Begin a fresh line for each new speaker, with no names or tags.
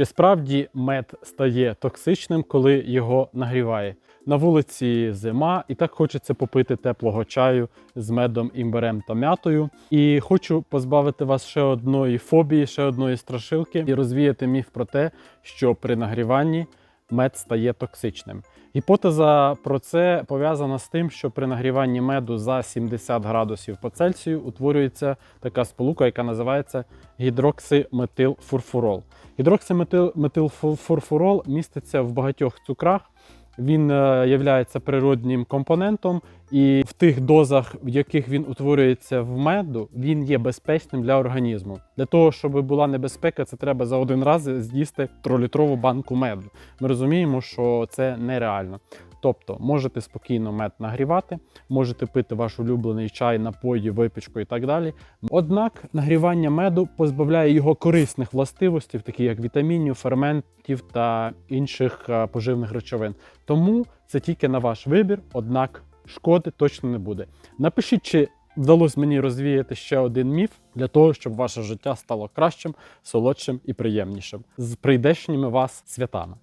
Чи справді мед стає токсичним, коли його нагріває? На вулиці зима, і так хочеться попити теплого чаю з медом, імбирем та м'ятою. І хочу позбавити вас ще одної фобії, ще одної страшилки і розвіяти міф про те, що при нагріванні мед стає токсичним. Гіпотеза про це пов'язана з тим, що при нагріванні меду за 70 градусів по Цельсію утворюється така сполука, яка називається гідроксиметилфурфурол. Гідроксиметилфурфурол міститься в багатьох цукрах. Він є являється природнім компонентом, і в тих дозах, в яких він утворюється в меду, він є безпечним для організму. Для того, щоб була небезпека, це треба за один раз з'їсти тролітрову банку меду. Ми розуміємо, що це нереально. Тобто можете спокійно мед нагрівати, можете пити ваш улюблений чай, напої, випічку і так далі. Однак нагрівання меду позбавляє його корисних властивостей, такі як вітамінів, ферментів та інших е, поживних речовин. Тому це тільки на ваш вибір, однак шкоди точно не буде. Напишіть, чи вдалося мені розвіяти ще один міф для того, щоб ваше життя стало кращим, солодшим і приємнішим. З прийдешніми вас святами.